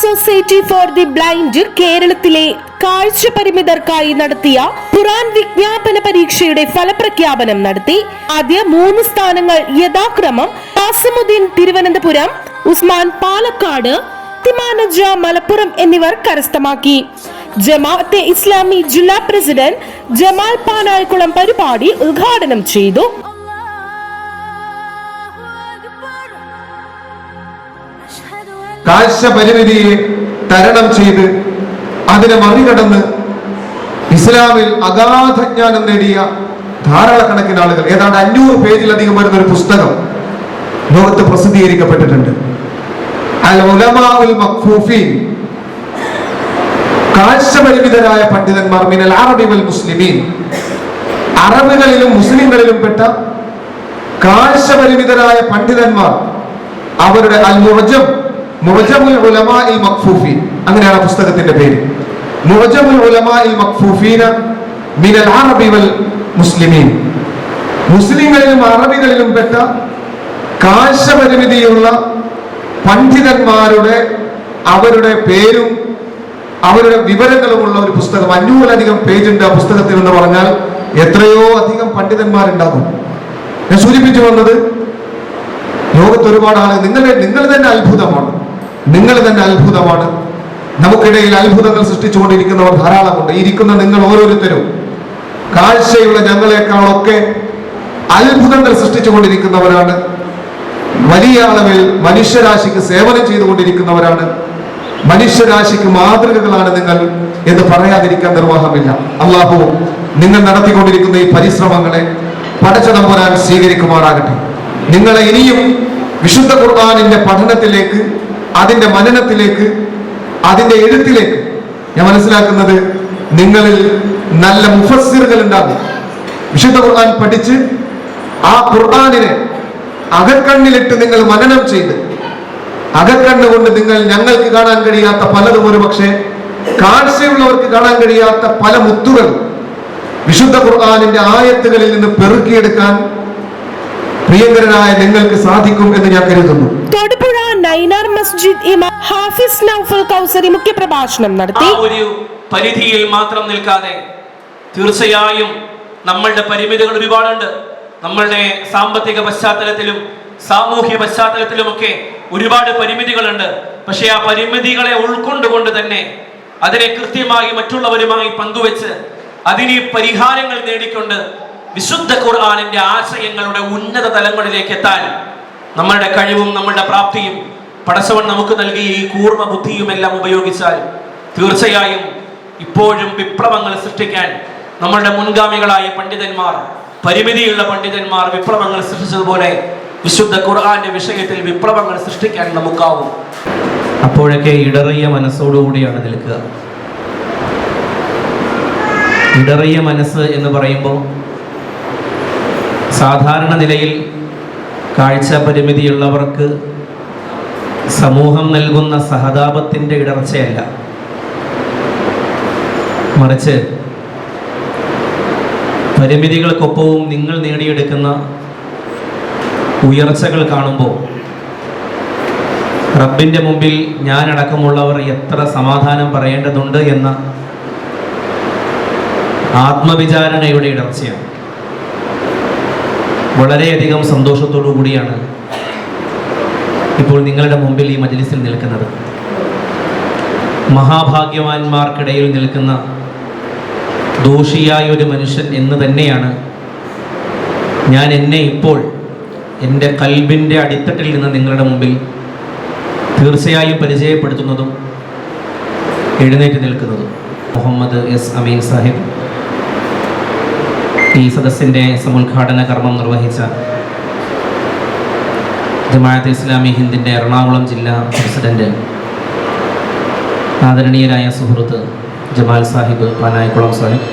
Society for the blind കേരളത്തിലെ കാഴ്ച പരിമിതർക്കായി നടത്തിയ ഖുറാൻ വിജ്ഞാപന പരീക്ഷയുടെ ഫലപ്രഖ്യാപനം നടത്തി. ആദ്യ മൂന്ന് സ്ഥാനങ്ങൾ യഥാക്രമം കാസമുദ്ദീൻ തിരുവനന്തപുരം ഉസ്മാൻ പാലക്കാട് തിമാനജ മലപ്പുറം എന്നിവർ കരസ്ഥമാക്കി. ജമാഅത്തെ ഇസ്ലാമി ജില്ലാ പ്രസിഡന്റ് ജമാൽ പാനായക്കുളം പരിപാടി ഉദ്ഘാടനം ചെയ്തു. കാഴ്ച പരിമിതിയെ തരണം ചെയ്ത് അതിനെ മറികടന്ന് ഇസ്ലാമിൽ അഗാധ ജ്ഞാനം നേടിയ ധാരാളക്കണക്കിന് ആളുകൾ ഏതാണ്ട് അഞ്ഞൂറ് പേജിലധികം വരുന്ന ഒരു പുസ്തകം ലോകത്ത് പ്രസിദ്ധീകരിക്കപ്പെട്ടിട്ടുണ്ട്. കാഴ്ചപരിമിതരായ പണ്ഡിതന്മാർ മിനൽ അറബി വൽ മുസ്ലിമീൻ. അറബുകളിലും മുസ്ലിങ്ങളിലും പെട്ട കാഴ്ചപരിമിതരായ പണ്ഡിതന്മാർ അവരുടെ അൽ മഖ്ഫൂഫീൻ. അങ്ങനെയാണ് പുസ്തകത്തിന്റെ പേര്. ഉലമാഇൽ മഖ്ഫൂഫീന മിനൽ അറബി വൽ മുസ്ലിമീൻ. മുസ്ലിങ്ങളിലും അറബികളിലും പെട്ട കാശപരിമിതിയുള്ള പണ്ഡിതന്മാരുടെ അവരുടെ പേരും അവരുടെ വിവരങ്ങളുമുള്ള ഒരു പുസ്തകം. അഞ്ഞൂറിലധികം പേജുണ്ട് ആ പുസ്തകത്തിൽ എന്ന് പറഞ്ഞാൽ എത്രയോ അധികം പണ്ഡിതന്മാരുണ്ടാകും. ഞാൻ സൂചിപ്പിച്ചു വന്നത് ലോകത്ത് ഒരുപാട് ആളുകൾ നിങ്ങളെ നിങ്ങൾ തന്നെ അത്ഭുതമാണ്. നിങ്ങൾ തന്നെ അത്ഭുതമാണ്. നമുക്കിടയിൽ അത്ഭുതങ്ങൾ സൃഷ്ടിച്ചുകൊണ്ടിരിക്കുന്നവർ ധാരാളമുണ്ട്. ഇരിക്കുന്ന നിങ്ങൾ ഓരോരുത്തരും കാഴ്ചയുള്ള ഞങ്ങളെക്കാളൊക്കെ അത്ഭുതങ്ങൾ സൃഷ്ടിച്ചുകൊണ്ടിരിക്കുന്നവരാണ്. വലിയ അളവിൽ മനുഷ്യരാശിക്ക് സേവനം ചെയ്തുകൊണ്ടിരിക്കുന്നവരാണ്. മനുഷ്യരാശിക്ക് മാതൃകകളാണ് നിങ്ങൾ എന്ന് പറയാതിരിക്കാൻ നിർവാഹമില്ല. അള്ളാഹു നിങ്ങൾ നടത്തിക്കൊണ്ടിരിക്കുന്ന ഈ പരിശ്രമങ്ങളെ പടച്ച നമ്പുരാൻ സ്വീകരിക്കുമാറാകട്ടെ. നിങ്ങളെ ഇനിയും വിശുദ്ധ കുർബാനിന്റെ പഠനത്തിലേക്ക് അതിന്റെ മനനത്തിലേക്ക് അതിന്റെ എഴുത്തിലേക്ക് ഞാൻ മനസ്സിലാക്കുന്നത് നിങ്ങളിൽ നല്ല മുഫസ്സിറുകൾ ഉണ്ടാകും. വിശുദ്ധ ഖുർആൻ പഠിച്ച് ആ ഖുർആാനിനെ അകക്കണ്ണിലിട്ട് നിങ്ങൾ മനനം ചെയ്ത് അകക്കണ്ണുകൊണ്ട് നിങ്ങൾ ഞങ്ങൾക്ക് കാണാൻ കഴിയാത്ത പലതും ഒരു പക്ഷേ കാഴ്ചയുള്ളവർക്ക് കാണാൻ കഴിയാത്ത പല മുത്തുകൾ വിശുദ്ധ ഖുർആാനിന്റെ ആയത്തുകളിൽ നിന്ന് പെറുക്കിയെടുക്കാൻ പ്രിയങ്കരനായ നിങ്ങൾക്ക് സാധിക്കും എന്ന് ഞാൻ കരുതുന്നു. നൈനാർ മസ്ജിദ് ഇമാം ഹാഫിസ് നൗഫൽ കൗസരി മുഖ്യപ്രഭാഷണം നടത്തി. ഒരു പരിധിയിൽ മാത്രം നിൽക്കാതെ തീർച്ചയായും നമ്മളുടെ പരിമിതികൾ ഒരുപാടുണ്ട്. നമ്മളുടെ സാമ്പത്തിക പശ്ചാത്തലത്തിലും സാമൂഹ്യ പശ്ചാത്തലത്തിലുമൊക്കെ ഒരുപാട് പരിമിതികളുണ്ട്. പക്ഷേ ആ പരിമിതികളെ ഉൾക്കൊണ്ടുകൊണ്ട് തന്നെ അതിനെ കൃത്യമായി മറ്റുള്ളവരുമായി പങ്കുവെച്ച് അതിന് പരിഹാരങ്ങൾ നേടിക്കൊണ്ട് വിശുദ്ധ ഖുർആാനിന്റെ ആശയങ്ങളുടെ ഉന്നത തലങ്ങളിലേക്ക് എത്താൻ നമ്മളുടെ കഴിവും നമ്മളുടെ പ്രാപ്തിയും പടച്ചവൻ നമുക്ക് നൽകിയ ഈ കൂർമ്മ ബുദ്ധിയും എല്ലാം ഉപയോഗിച്ചാൽ തീർച്ചയായും ഇപ്പോഴും വിപ്ലവങ്ങൾ സൃഷ്ടിക്കാൻ നമ്മളുടെ മുൻഗാമികളായ പണ്ഡിതന്മാർ പരിമിതിയുള്ള പണ്ഡിതന്മാർ വിപ്ലവങ്ങൾ സൃഷ്ടിച്ചതുപോലെ വിശുദ്ധ ഖുർആന്റെ വിഷയത്തിൽ വിപ്ലവങ്ങൾ സൃഷ്ടിക്കാൻ നമുക്കാവും. അപ്പോഴൊക്കെ ഇടറിയ മനസ്സോടുകൂടിയാണ് നിൽക്കുക. ഇടറിയ മനസ്സ് എന്ന് പറയുമ്പോൾ സാധാരണ നിലയിൽ കാഴ്ച പരിമിതിയുള്ളവർക്ക് സമൂഹം നൽകുന്ന സഹതാപത്തിന്റെ ഇടർച്ചയല്ല. മറിച്ച് പരിമിതികൾക്കൊപ്പവും നിങ്ങൾ നേടിയെടുക്കുന്ന ഉയർച്ചകൾ കാണുമ്പോൾ റബ്ബിന്റെ മുമ്പിൽ ഞാനടക്കമുള്ളവർ എത്ര സമാധാനം പറയേണ്ടതുണ്ട് എന്ന ആത്മവിചാരണയുടെ ഇടർച്ചയാണ്. വളരെയധികം സന്തോഷത്തോടു കൂടിയാണ് ഇപ്പോൾ നിങ്ങളുടെ മുമ്പിൽ ഈ മജലിസിൽ നിൽക്കുന്നത്. മഹാഭാഗ്യവാന്മാർക്കിടയിൽ നിൽക്കുന്ന ദോഷിയായ ഒരു മനുഷ്യൻ എന്ന് തന്നെയാണ് ഞാൻ എന്നെ ഇപ്പോൾ എന്റെ കൽബിന്റെ അടിത്തട്ടിൽ നിന്ന് നിങ്ങളുടെ മുമ്പിൽ തീർച്ചയായും പരിചയപ്പെടുത്തുന്നതും എഴുന്നേറ്റ് നിൽക്കുന്നതും. മുഹമ്മദ് എസ് അമീൻ സാഹിബ് ഈ സദസ്സിന്റെ സമുദ്ഘാടന കർമ്മം നിർവഹിച്ച ജമാഅത്ത് ഇസ്ലാമി ഹിന്ദിന്റെ എറണാകുളം ജില്ലാ പ്രസിഡന്റ് ആദരണീയരായ സുഹൃത്ത് ജമാൽ സാഹിബ് പാനായക്കുളം സാഹിബ്.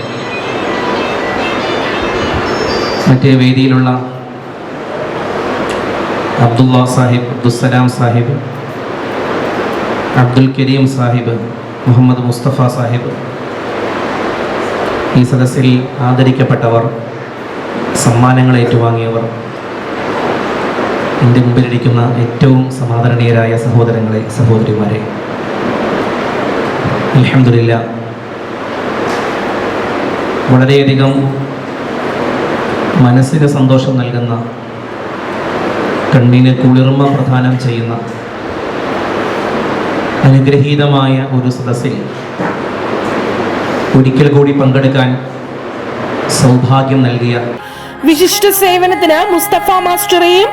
മറ്റേ വേദിയിലുള്ള അബ്ദുള്ള സാഹിബ് അബ്ദുസലാം സാഹിബ് അബ്ദുൽ കരീം സാഹിബ് മുഹമ്മദ് മുസ്തഫ സാഹിബ്. ഈ സദസ്സിൽ ആദരിക്കപ്പെട്ടവർ സമ്മാനങ്ങൾ ഏറ്റുവാങ്ങിയവർ എന്റെ മുമ്പിലിരിക്കുന്ന ഏറ്റവും സമാദരണീയരായ സഹോദരങ്ങളെ സഹോദരിമാരെ. അലഹമില്ല വളരെയധികം മനസ്സിന് സന്തോഷം നൽകുന്ന കണ്ണിന് കുളിർമ പ്രദാനം ചെയ്യുന്ന അനുഗ്രഹീതമായ ഒരു സദസ്സിൽ ഒരിക്കൽ കൂടി പങ്കെടുക്കാൻ സൗഭാഗ്യം നൽകിയ വിശിഷ്ട സേവനത്തിന് മുസ്തഫ മാസ്റ്ററെയും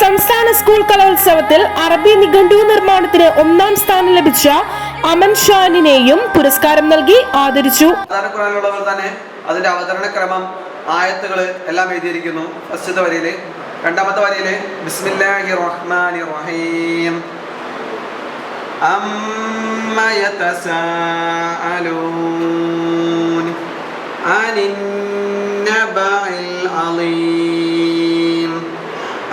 സംസ്ഥാന സ്കൂൾ കലോത്സവത്തിൽ അറബി നിഘണ്ടു നിർമ്മാണത്തിന് ഒന്നാം സ്ഥാനം ലഭിച്ച അമൻ ഷാനിനെയും പുരസ്കാരം നൽകി ആദരിച്ചു. തന്നെ അതിന്റെ അവതരണ ക്രമം ആയത്തുകൾ എല്ലാം എഴുതിയിരിക്കുന്നു. ഫസ്റ്റത്തെ വരിയിൽ. രണ്ടാമത്തെ വരിയിൽ ബിസ്മില്ലാഹി റഹ്മാനി റഹീം.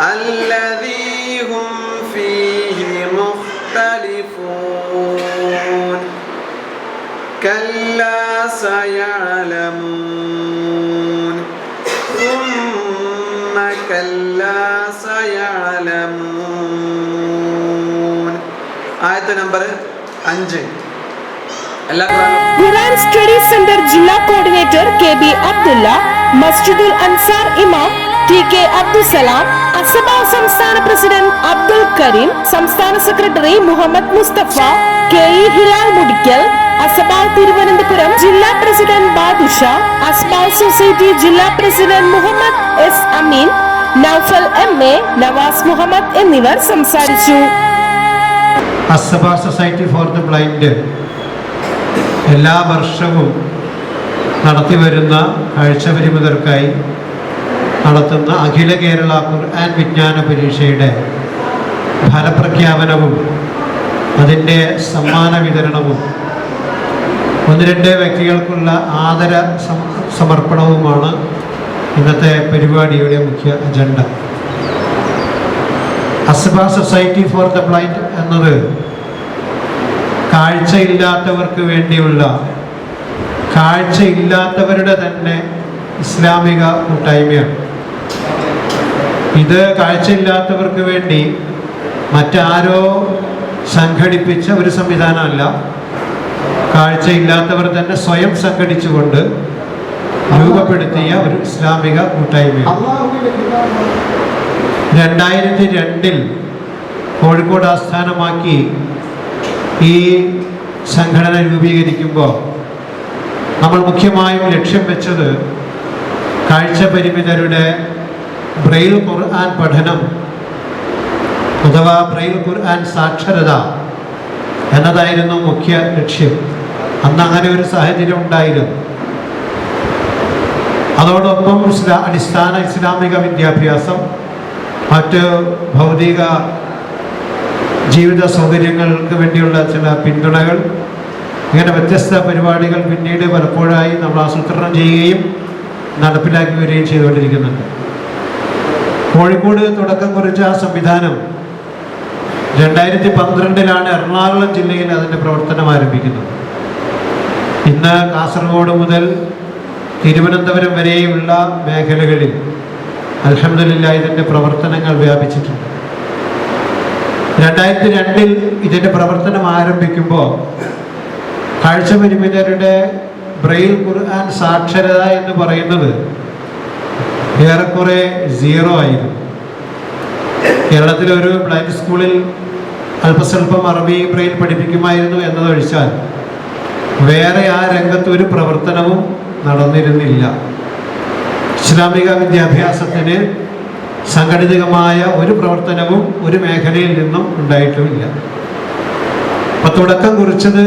الذي هم فيه مختلفون كلا سيعلمون ثم كلا سيعلمون ആയത്ത് നമ്പർ അഞ്ച് എല്ലാ ഖുറാനും ഖുറാൻ സ്റ്റഡി സെന്റർ ജില്ലാ coordinator K B Abdullah Masjidul Ansar ഇമാം ടി കെ അബ്ദുസലാം അസബ സംസ്ഥാന പ്രസിഡന്റ് അബ്ദുൽ കരീം സംസ്ഥാന secretary Muhammad Musthafa K E Hilal Mudikkal Asba Thiruvananthapuram ജില്ലാ പ്രസിഡന്റ് ബാദുഷ അസ്ബ സൊസൈറ്റി ജില്ലാ president Muhammad S Ameen Noufal M A Navas Muhammad എന്നിവർ സംസാരിച്ചു. Asba society for the blind എല്ലാ വർഷവും നടത്തി വരുന്ന കാഴ്ചപരിമിതർക്കായി നടത്തുന്ന അഖില കേരള ഖുർആൻ വിജ്ഞാന പരീക്ഷയുടെ ഫലപ്രഖ്യാപനവും അതിന്റെ സമ്മാന വിതരണവും ഒന്ന് രണ്ട് വ്യക്തികൾക്കുള്ള ആദര സമർപ്പണവുമാണ് ഇന്നത്തെ പരിപാടിയുടെ മുഖ്യ agenda. Asba society for the blind എന്നത് കാഴ്ചയില്ലാത്തവർക്ക് വേണ്ടിയുള്ള കാഴ്ചയില്ലാത്തവരുടെ തന്നെ ഇസ്ലാമിക കൂട്ടായ്മയാണ്. ഇത് കാഴ്ചയില്ലാത്തവർക്ക് വേണ്ടി മറ്റാരോ സംഘടിപ്പിച്ച ഒരു സംവിധാനമല്ല. കാഴ്ചയില്ലാത്തവർ തന്നെ സ്വയം സംഘടിച്ചുകൊണ്ട് രൂപപ്പെടുത്തിയ ഒരു ഇസ്ലാമിക കൂട്ടായ്മ രണ്ടായിരത്തി രണ്ടിൽ കോഴിക്കോട് ആസ്ഥാനമാക്കി ഈ സംഘടന രൂപീകരിക്കുമ്പോൾ നമ്മൾ മുഖ്യമായും ലക്ഷ്യം വെച്ചത് കാഴ്ച പരിമിതരുടെ ബ്രെയിൽ ഖുർആൻ പഠനം അഥവാ ബ്രെയിൽ ഖുർആൻ സാക്ഷരത എന്നതായിരുന്നു മുഖ്യ ലക്ഷ്യം. അന്ന് അങ്ങനെ ഒരു സാഹചര്യം ഉണ്ടായിരുന്നു അതോടൊപ്പം ഇസ്ലാ അടിസ്ഥാന ഇസ്ലാമിക വിദ്യാഭ്യാസം മറ്റ് ഭൗതിക ജീവിത സൗകര്യങ്ങൾക്ക് വേണ്ടിയുള്ള ചില പിന്തുണകൾ ഇങ്ങനെ വ്യത്യസ്ത പരിപാടികൾ പിന്നീട് പലപ്പോഴായി നമ്മൾ ആസൂത്രണം ചെയ്യുകയും നടപ്പിലാക്കി വരികയും ചെയ്തുകൊണ്ടിരിക്കുന്നുണ്ട്. കോഴിക്കോട് തുടക്കം കുറിച്ച ആ സംവിധാനം രണ്ടായിരത്തി പന്ത്രണ്ടിലാണ് എറണാകുളം ജില്ലയിൽ അതിന്റെ പ്രവർത്തനം ആരംഭിക്കുന്നത്. ഇന്ന് കാസർഗോഡ് മുതൽ തിരുവനന്തപുരം വരെയുള്ള മേഖലകളിൽ അലഹമില്ല ഇതിന്റെ പ്രവർത്തനങ്ങൾ വ്യാപിച്ചിട്ടുണ്ട്. രണ്ടായിരത്തി രണ്ടിൽ ഇതിന്റെ പ്രവർത്തനം ആരംഭിക്കുമ്പോൾ കാഴ്ചപരിമിതരുടെ ബ്രെയിൽ ഖുർആൻ സാക്ഷരത എന്ന് പറയുന്നത് ഏറെക്കുറെ സീറോ ആയിരുന്നു. കേരളത്തിലെ ഒരു ബ്ലൈൻഡ് സ്കൂളിൽ അല്പസ്വല്പം അറബി ബ്രെയിൽ പഠിപ്പിക്കുമായിരുന്നു എന്നതൊഴിച്ചാൽ വേറെ ആ രംഗത്ത് ഒരു പ്രവർത്തനവും നടന്നിരുന്നില്ല. ഇസ്ലാമിക വിദ്യാഭ്യാസത്തിന് സംഘടിതമായ ഒരു പ്രവർത്തനവും ഒരു മേഖലയിൽ നിന്നും ഉണ്ടായിട്ടുമില്ല. അപ്പൊ തുടക്കം കുറിച്ചത്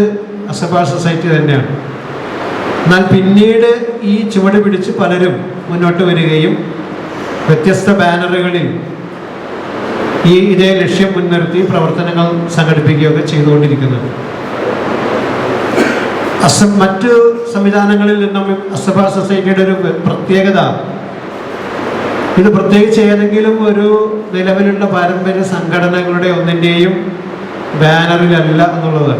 അസബാ സൊസൈറ്റി തന്നെയാണ്. എന്നാൽ പിന്നീട് ഈ ചുവട് പിടിച്ച് പലരും മുന്നോട്ട് വരികയും വ്യത്യസ്ത ബാനറുകളിൽ ഈ ഇതേ ലക്ഷ്യം മുൻനിർത്തി പ്രവർത്തനങ്ങൾ സംഘടിപ്പിക്കുകയൊക്കെ ചെയ്തുകൊണ്ടിരിക്കുന്നത്. അസ മറ്റു സംവിധാനങ്ങളിൽ നിന്നും അസഭ സൊസൈറ്റിയുടെ ഒരു പ്രത്യേകത. ഇത് പ്രത്യേകിച്ച് ഏതെങ്കിലും ഒരു നിലവിലുള്ള പാരമ്പര്യ സംഘടനകളുടെ ഒന്നിന്റെയും ബാനറിലല്ല എന്നുള്ളത്.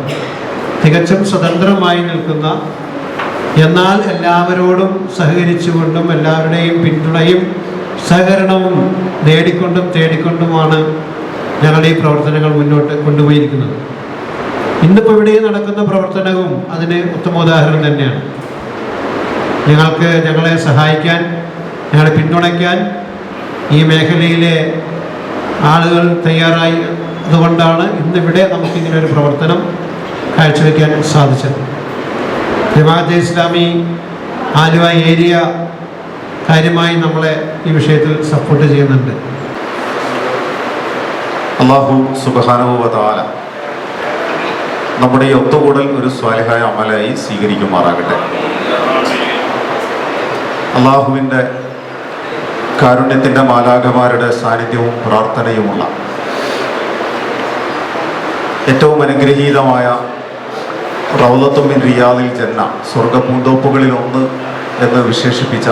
തികച്ചും സ്വതന്ത്രമായി നിൽക്കുന്ന എന്നാൽ എല്ലാവരോടും സഹകരിച്ചുകൊണ്ടും എല്ലാവരുടെയും പിന്തുണയും സഹകരണവും നേടിക്കൊണ്ടും തേടിക്കൊണ്ടുമാണ് ഞങ്ങളുടെ ഈ പ്രവർത്തനങ്ങൾ മുന്നോട്ട് കൊണ്ടുപോയിരിക്കുന്നത്. ഇന്നിപ്പോൾ ഇവിടെ നടക്കുന്ന പ്രവർത്തനവും അതിന് ഉത്തമോദാഹരണം തന്നെയാണ്. ഞങ്ങൾക്ക് ഞങ്ങളെ സഹായിക്കാൻ ഞങ്ങളെ പിന്തുണയ്ക്കാൻ ഈ മേഖലയിലെ ആളുകൾ തയ്യാറായി അതുകൊണ്ടാണ് ഇന്നിവിടെ നമുക്കിങ്ങനെ ഒരു പ്രവർത്തനം കാഴ്ചവെക്കാൻ സാധിച്ചത്. ജമാഅത്തെ ഇസ്ലാമി ആലുവ ഏരിയ കാര്യമായി നമ്മളെ ഈ വിഷയത്തിൽ സപ്പോർട്ട് ചെയ്യുന്നുണ്ട്. അള്ളാഹു സുബാനുഭവതാല നമ്മുടെ ഈ ഒത്തുകൂടൽ ഒരു സ്വാലിഹായ അമലായി സ്വീകരിക്കുമാറാകട്ടെ. അള്ളാഹുവിന്റെ കാരുണ്യത്തിന്റെ മാലാഖമാരുടെ സാന്നിധ്യവും പ്രാർത്ഥനയുമുള്ള ഏറ്റവും അനുഗ്രഹീതമായ റൗലത്തുമിൻ റിയാദിൽ ജന്ന സ്വർഗ പൂന്തോപ്പുകളിൽ ഒന്ന് എന്ന് വിശേഷിപ്പിച്ച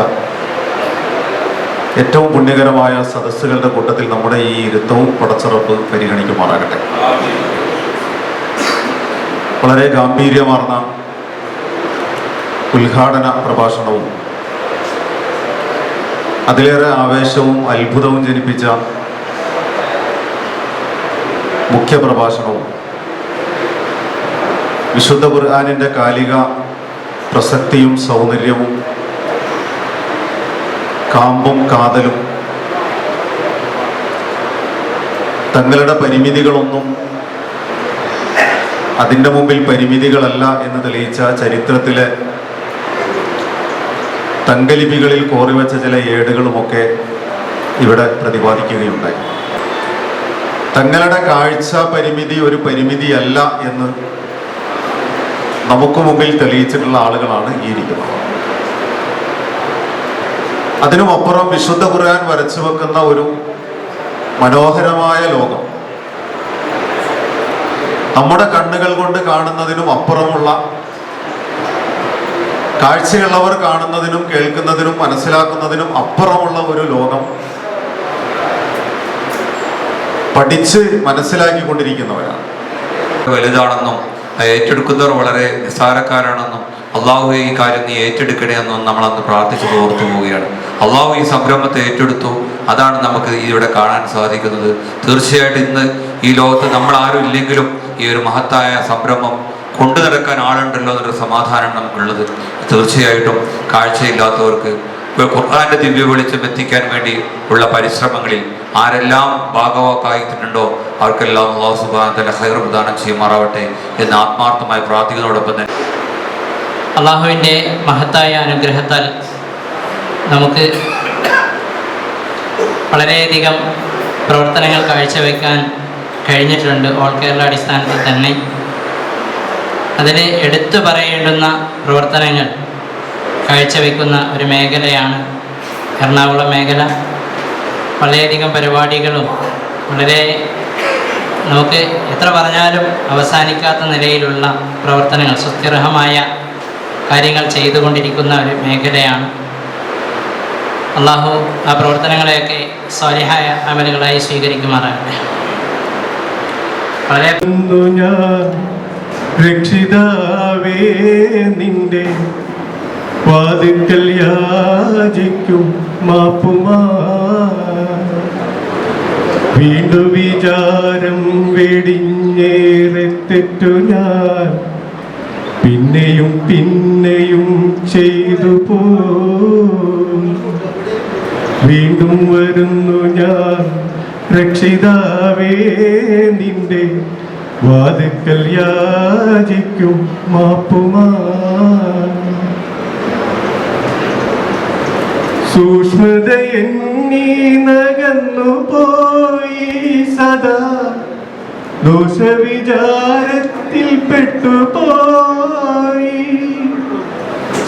ഏറ്റവും പുണ്യകരമായ സദസ്സുകളുടെ കൂട്ടത്തിൽ നമ്മുടെ ഈ ഇരുത്തവും പടച്ചുറപ്പ് പരിഗണിക്കുമാറാകട്ടെ. വളരെ ഗാംഭീര്യമാർന്ന ഉദ്ഘാടന പ്രഭാഷണവും അതിലേറെ ആവേശവും അത്ഭുതവും ജനിപ്പിച്ച മുഖ്യ പ്രഭാഷണവും വിശുദ്ധ ഖുർആാനിന്റെ കാലിക പ്രസക്തിയും സൗന്ദര്യവും കാമ്പും കാതലും തങ്ങളുടെ പരിമിതികളൊന്നും അതിന്റെ മുമ്പിൽ പരിമിതികളല്ല എന്ന് തെളിയിച്ച ചരിത്രത്തിലെ തങ്കലിപികളിൽ കോറിവെച്ച ചില ഏടുകളുമൊക്കെ ഇവിടെ പ്രതിപാദിക്കുകയുണ്ടായി. തങ്ങളുടെ കാഴ്ച പരിമിതി ഒരു പരിമിതിയല്ല എന്ന് നമുക്ക് മുമ്പിൽ തെളിയിച്ചിട്ടുള്ള ആളുകളാണ് ഈ ഇരിക്കുന്നത്. അതിനുമപ്പുറം വിശുദ്ധ ഖുർആൻ വരച്ചു വെക്കുന്ന ഒരു മനോഹരമായ ലോകം. നമ്മുടെ കണ്ണുകൾ കൊണ്ട് കാണുന്നതിനും അപ്പുറമുള്ള കാഴ്ചയുള്ളവർ കാണുന്നതിനും കേൾക്കുന്നതിനും മനസ്സിലാക്കുന്നതിനും അപ്പുറമുള്ള ഒരു ലോകം പഠിച്ച് മനസ്സിലാക്കിക്കൊണ്ടിരിക്കുന്നവരാണ്. വലുതാണെന്നും ഏറ്റെടുക്കുന്നവർ വളരെ നിസ്സാരക്കാരാണെന്നും അള്ളാഹു ഈ കാര്യം നീ ഏറ്റെടുക്കണേ എന്നും നമ്മൾ അന്ന് പ്രാർത്ഥിച്ചു ഓർത്തു പോവുകയാണ്. അള്ളാഹു ഈ സംരംഭത്തെ ഏറ്റെടുത്തു. അതാണ് നമുക്ക് ഇവിടെ കാണാൻ സാധിക്കുന്നത്. തീർച്ചയായിട്ടും ഇന്ന് ഈ ലോകത്ത് നമ്മൾ ആരും ഇല്ലെങ്കിലും ഈ ഒരു മഹത്തായ സംരംഭം കൊണ്ടു നടക്കാൻ ആളുണ്ടല്ലോ എന്നൊരു സമാധാനം നമുക്കുള്ളത്. തീർച്ചയായിട്ടും കാഴ്ചയില്ലാത്തവർക്ക് ഖുർആാന്റെ ദിവ്യ വെളിച്ചം എത്തിക്കാൻ വേണ്ടി ഉള്ള പരിശ്രമങ്ങളിൽ ആരെല്ലാം ഭാഗവാക്കായിട്ടുണ്ടോ അവർക്കെല്ലാം അള്ളാഹു സുബാനത്തിന്റെ ഹൈർ പ്രദാനം ചെയ്യുമാറാവട്ടെ എന്ന് ആത്മാർത്ഥമായ പ്രാർത്ഥിക്കുന്നതോടൊപ്പം തന്നെ. അള്ളാഹുവിന്റെ മഹത്തായ അനുഗ്രഹത്താൽ നമുക്ക് വളരെയധികം പ്രവർത്തനങ്ങൾ കാഴ്ചവെക്കാൻ കഴിഞ്ഞിട്ടുണ്ട് ഓൾ കേരള അടിസ്ഥാനത്തിൽ തന്നെ. അതിന് എടുത്തു പറയേണ്ടുന്ന പ്രവർത്തനങ്ങൾ കാഴ്ചവെക്കുന്ന ഒരു മേഖലയാണ് എറണാകുളം മേഖല. വളരെയധികം പരിപാടികളും വളരെ നമുക്ക് എത്ര പറഞ്ഞാലും അവസാനിക്കാത്ത നിലയിലുള്ള പ്രവർത്തനങ്ങൾ സുസ്ഥിരഹമായ കാര്യങ്ങൾ ചെയ്തുകൊണ്ടിരിക്കുന്ന ഒരു മേഖലയാണ്. അള്ളാഹു ആ പ്രവർത്തനങ്ങളെയൊക്കെ സ്വാലിഹായ അമലുകളായി സ്വീകരിക്കുമാറാകട്ടെ. വളരെ രക്ഷിതാവേ നിന്റെ വാതിക്കൽ യാചിക്കും വീണ്ടു വിചാരം വെടിഞ്ഞേറെ തെറ്റു ഞാൻ. പിന്നെയും പിന്നെയും ചെയ്തു പോ. വീണ്ടും വരുന്നു ഞാൻ. രക്ഷിതാവേ നിന്റെ വാതുക്കൽ യാചിക്കും മാപ്പുമാ സൂക്ഷ്മത എന്നീ നകന്നു പോയി സദാ. ദോഷവിചാരത്തിൽ പെട്ടുപോയി.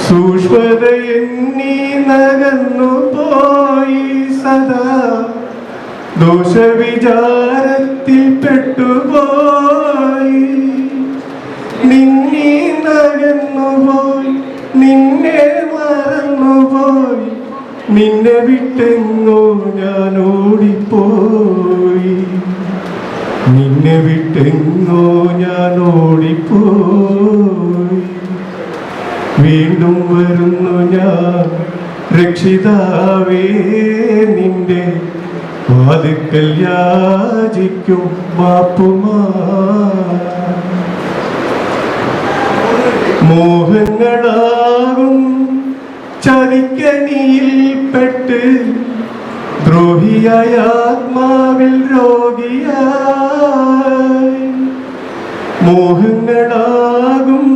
സൂക്ഷ്മതയെന്നീ നകന്നു പോയി സദാ. ദോഷവിചാരത്തിൽ പെട്ടുപോയി. നിന്നെ നകന്നുപോയി നിന്നെ മറന്നുപോയി. നിന്നെ വിട്ടെങ്ങോ ഞാൻ ഓടിപ്പോയി. നിന്നെ വിട്ടെങ്ങോ ഞാൻ ഓടിപ്പോയി. വീണ്ടും വരുന്നു ഞാൻ രക്ഷിതാവേ നിന്റെ വാതുക്കൽ യാചിക്കും മാപ്പുമാ മോഹങ്ങളാകും ചതിക്കനിയിൽപ്പെട്ട് ദ്രോഹിയായ ആത്മാവിൽ രോഗിയായി. മോഹങ്ങളാകും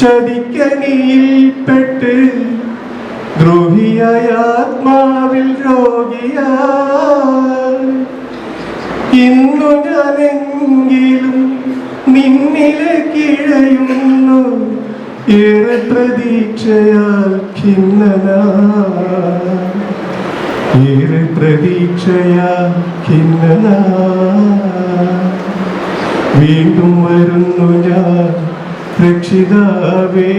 ചതിക്കനിയിൽപ്പെട്ട് ദ്രോഹിയായ ആത്മാവിൽ രോഗിയായി. ഇന്നു ഞാനെങ്കിലും നിന്നിലെ കിഴയുന്നു. ഏറെ പ്രതീക്ഷയാൽ ഏറെ പ്രതീക്ഷയാൽ ഖിന്നനാ. വീണ്ടും വരുന്നു ഞാൻ രക്ഷിതാവേ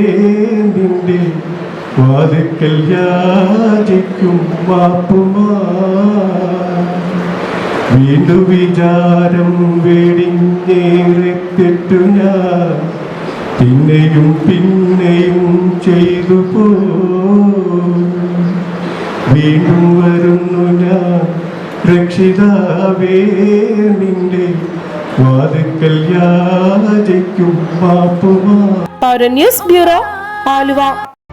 നിന്റെ വാതിക്കൽ യാചിക്കും മാപ്പുമാ വീണ്ടും വിചാരം വെടിഞ്ഞേറെ തെറ്റു ഞാൻ പിന്നെയും പിന്നെയും ചെയ്തു പോ. വീണ്ടും വരുന്നു ഞാൻ രക്ഷിതാവേ നിന്റെ വാതിക്കൽ യാചിക്കും മാപ്പുമാ പൗര news bureau Aluva.